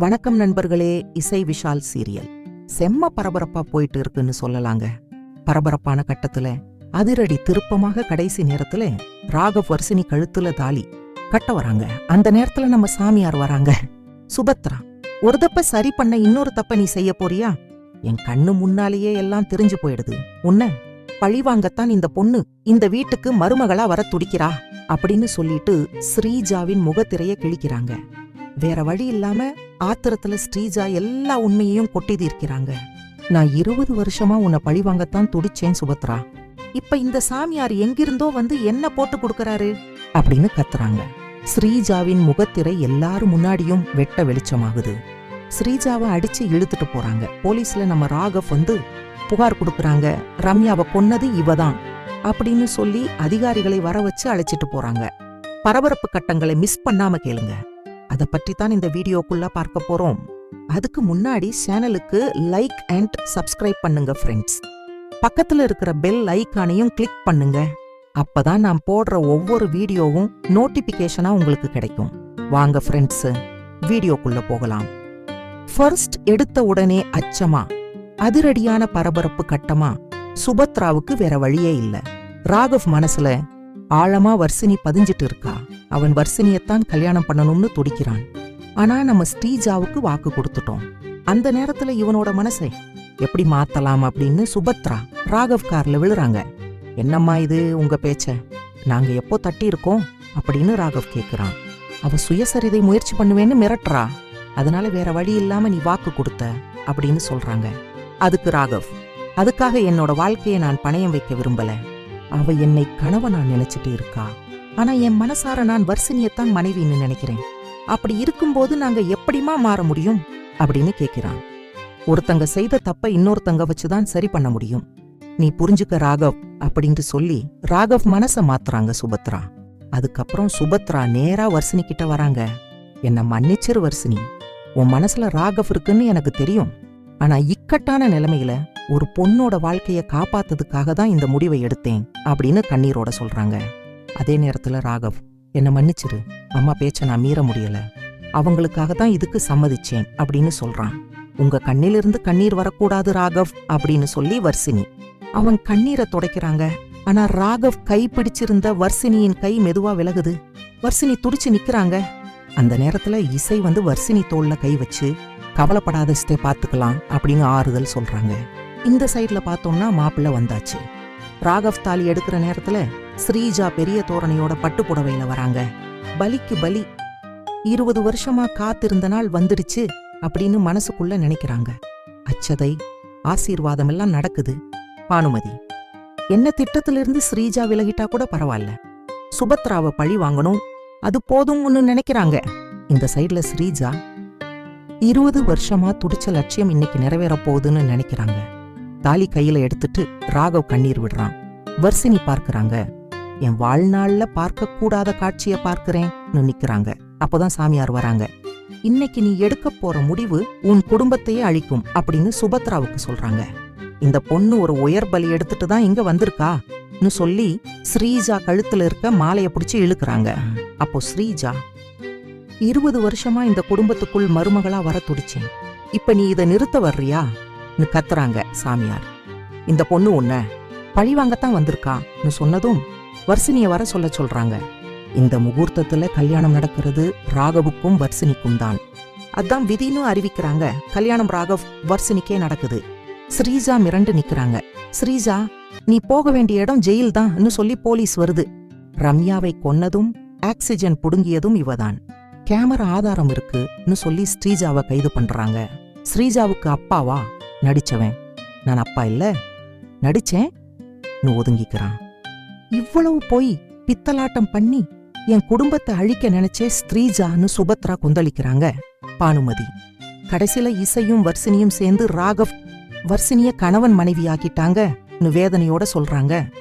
வணக்கம் நண்பர்களே இசை விஷால் சீரியல். செம்ம பரபரப்பா போயிட்டு இருக்குன்னு சொல்லலாங்க. பரபரப்பான கட்டத்துல அதிரடி திருப்பமாக கடைசி நேரத்துல ராகவ் வர்சினி கழுத்துல தாலி கட்ட வராங்க. அந்த நேரத்துல நம்ம சாமியார் வராங்க. சுபத்ரா ஒரு தப்ப சரி பண்ண இன்னொரு தப்ப நீ செய்ய போறியா? என் கண்ணு முன்னாலேயே எல்லாம் தெரிஞ்சு போயிடுது. உன்ன பழிவாங்கத்தான் இந்த பொண்ணு இந்த வீட்டுக்கு மருமகளா வர துடிக்கிறா அப்படின்னு சொல்லிட்டு ஸ்ரீஜாவின் முகத்திரைய கிழிக்கிறாங்க. வேற வழி இல்லாம ஆத்திரத்துல ஸ்ரீஜா எல்லா உண்மையையும் கொட்டி தீர்க்கிறாங்க. நான் இருபது வருஷமா உன்னை பழிவாங்கத்தான் துடிச்சேன் சுபத்ரா. இப்ப இந்த சாமியார் எங்கிருந்தோ வந்து என்ன போட்டு கொடுக்கறாரு? அப்படின்னு கத்துறாங்க. ஸ்ரீஜாவின் முகத்திரை எல்லாரும் முன்னாடியும் வெட்ட வெளிச்சமாகுது. ஸ்ரீஜாவை அடிச்சு இழுத்துட்டு போறாங்க. போலீஸ்ல நம்ம ராகவ் வந்து புகார் கொடுக்கறாங்க. ரம்யாவை கொன்னது இவதான் அப்படின்னு சொல்லி அதிகாரிகளை வர வச்சு அழைச்சிட்டு போறாங்க. பரபரப்பு கட்டங்களை மிஸ் பண்ணாம கேளுங்க. அதை பற்றி தான் இந்த வீடியோக்குள்ள பார்க்க போறோம். அதுக்கு முன்னாடி சேனலுக்கு லைக் அண்ட் சப்ஸ்கிரைப் பண்ணுங்க ஃப்ரெண்ட்ஸ் பக்கத்துல இருக்கிற பெல் ஐக்கானையும் கிளிக் பண்ணுங்க. அப்பதான் நான் போடுற ஒவ்வொரு வீடியோவும் நோட்டிபிகேஷனா உங்களுக்கு கிடைக்கும். வாங்க ஃப்ரெண்ட்ஸ் வீடியோக்குள்ள போகலாம். ஃபர்ஸ்ட் எடுத்த உடனே அச்சமா அதிரடியான பரபரப்பு கட்டமா சுபத்ராவுக்கு வேற வழியே இல்ல. ராகவ் மனசுல ஆழமா வர்சினி பதிஞ்சிட்டு இருக்கா. அவன் வர்சினியத்தான் கல்யாணம் பண்ணணும்னு துடிக்கிறான். ஆனா நம்ம ஸ்ரீஜாவுக்கு வாக்கு கொடுத்துட்டோம். அந்த நேரத்துல இவனோட மனசை எப்படி மாத்தலாம் அப்படின்னு சுபத்ரா ராகவ் கார்ல விழுறாங்க. என்னம்மா இது உங்க பேச்ச? நாங்க எப்போ தட்டி இருக்கோம் அப்படின்னு ராகவ் கேக்குறான். அவ சுயசரிதை முயற்சி பண்ணுவேன்னு மிரட்டுறா. அதனால வேற வழி இல்லாம நீ வாக்கு கொடுத்த அப்படின்னு சொல்றாங்க. அதுக்கு ராகவ் அதுக்காக என்னோட வாழ்க்கையை நான் பணயம் வைக்க விரும்பல. அவ என்னை கணவனா நினைச்சிட்டு இருக்கா? ஆனா என் மனசார நான் வர்சினியத்தான் மனைவின்னு நினைக்கிறேன். அப்படி இருக்கும்போது நாங்க எப்படிமா மாற முடியும்? அப்படின்னு கேக்குறான் ஒருத்தங்க செய்த தப்ப இன்னொருத்தங்க வச்சுதான் சரி பண்ண முடியும். நீ புரிஞ்சுக்க ராகவ் அப்படின்ட்டு சொல்லி ராகவ் மனச மாத்துறாங்க சுபத்ரா. அதுக்கப்புறம் சுபத்ரா நேரா வர்சினி கிட்ட வராங்க. என்ன மன்னிச்சிரு வர்சினி. உன் மனசுல ராகவ் இருக்குன்னு எனக்கு தெரியும். ஆனா இக்கட்டான நிலைமையில ஒரு பொண்ணோட வாழ்க்கைய காப்பாத்ததுக்காக தான் இந்த முடிவை எடுத்தேன் அப்படின்னு கண்ணீரோட சொல்றாங்க. அதே நேரத்துல ராகவ் என்ன மன்னிச்சிரு. அம்மா பேச்ச நான் மீற முடியல. அவங்களுக்காக தான் இதுக்கு சம்மதிச்சேன் அப்படின்னு சொல்றான். உங்க கண்ணிலிருந்து கண்ணீர் வரக்கூடாது ராகவ் அப்படின்னு சொல்லி வர்சினி அவன் கண்ணீரை துடைக்கிறாங்க. ஆனா ராகவ் கை பிடிச்சிருந்த வர்சினியின் கை மெதுவா விலகுது. வர்சினி துடிச்சு நிக்கிறாங்க. அந்த நேரத்துல இசை வந்து வர்சினி தோல்ல கை வச்சு கவலைப்படாத ஸ்டே பாத்துக்கலாம் அப்படின்னு ஆறுதல் சொல்றாங்க. இந்த சைடுல பார்த்தோம்னா மாப்பிள்ளை வந்தாச்சு. ராகவ் தாலி எடுக்கிற நேரத்துல ஸ்ரீஜா பெரிய தோரணையோட பட்டு புடவையில வராங்க. பலிக்கு பலி. இருபது வருஷமா காத்திருந்த நாள் வந்துடுச்சு அப்படின்னு மனசுக்குள்ள நினைக்கிறாங்க. அச்சதை ஆசீர்வாதம் எல்லாம் நடக்குது. பானுமதி என்ன திட்டத்திலிருந்து ஸ்ரீஜா விலகிட்டா கூட பரவாயில்ல. சுபத்ராவை பழி வாங்கணும். அது போதும்னு நினைக்கிறாங்க. இந்த சைடுல ஸ்ரீஜா இருபது வருஷமா துடிச்ச லட்சியம் இன்னைக்கு நிறைவேற போகுதுன்னு நினைக்கிறாங்க. தாலி கையில எடுத்துட்டு ராகவ் கண்ணீர் விடுறான். வர்சினி பார்க்கறாங்க. என் வாழ்நாள்ல பார்க்க கூடாத காட்சிய பார்க்கறேன்னு நிக்கிறாங்க. அப்போதான் சாமியார் வராங்க. இன்னைக்கு நீ எடுக்க போற முடிவு உன் குடும்பத்தையே அழிக்கும் அப்படின்னு சுபத்ராவுக்கு சொல்றாங்க. இந்த பொண்ணு ஒரு உயர் பலி எடுத்துட்டு தான் இங்க வந்திருக்கான்னு சொல்லி ஸ்ரீஜா கழுத்துல இருக்க மாலைய பிடிச்சு இழுக்கறாங்க. அப்போ ஸ்ரீஜா இருபது வருஷமா இந்த குடும்பத்துக்குள் மருமகளா வர துடிச்சேன். இப்ப நீ இத நிறுத்த வர்றியா? கத்துறாங்க சாமியார். இந்த பொண்ணு உன்ன பழிவாங்கத்தான் வந்திருக்கான்னு சொன்னதும் வர்சினிய வர சொல்ல சொல்றாங்க. இந்த முகூர்த்தத்துல கல்யாணம் நடக்கிறது ராகவுக்கும் வர்சினிக்கும் தான். அதான் விதின்னு அறிவிக்கிறாங்க. கல்யாணம் ராகவ் வர்சினிக்கே நடக்குது. ஸ்ரீஜா மிரண்டு நிக்கிறாங்க. ஸ்ரீஜா நீ போக வேண்டிய இடம் ஜெயில் தான்னு சொல்லி போலீஸ் வருது. ரம்யாவை கொன்னதும் ஆக்சிஜன் புடுங்கியதும் இவதான். கேமரா ஆதாரம் இருக்குன்னு சொல்லி ஸ்ரீஜாவை கைது பண்றாங்க. ஸ்ரீஜாவுக்கு அப்பாவா? நடிச்சவன். நான் அப்பா இல்ல. நடிச்சேன். ஒதுங்கிக்கிறான். இவ்வளவு போய் பித்தலாட்டம் பண்ணி என் குடும்பத்தை அழிக்க நினைச்சே ஸ்ரீஜான்னு சுபத்ரா கொந்தளிக்கிறாங்க. பானுமதி. கடைசில இசையும் வர்சினியும் சேர்ந்து ராகவ் வர்சினிய கணவன் மனைவி ஆக்கிட்டாங்கன்னு வேதனையோட சொல்றாங்க.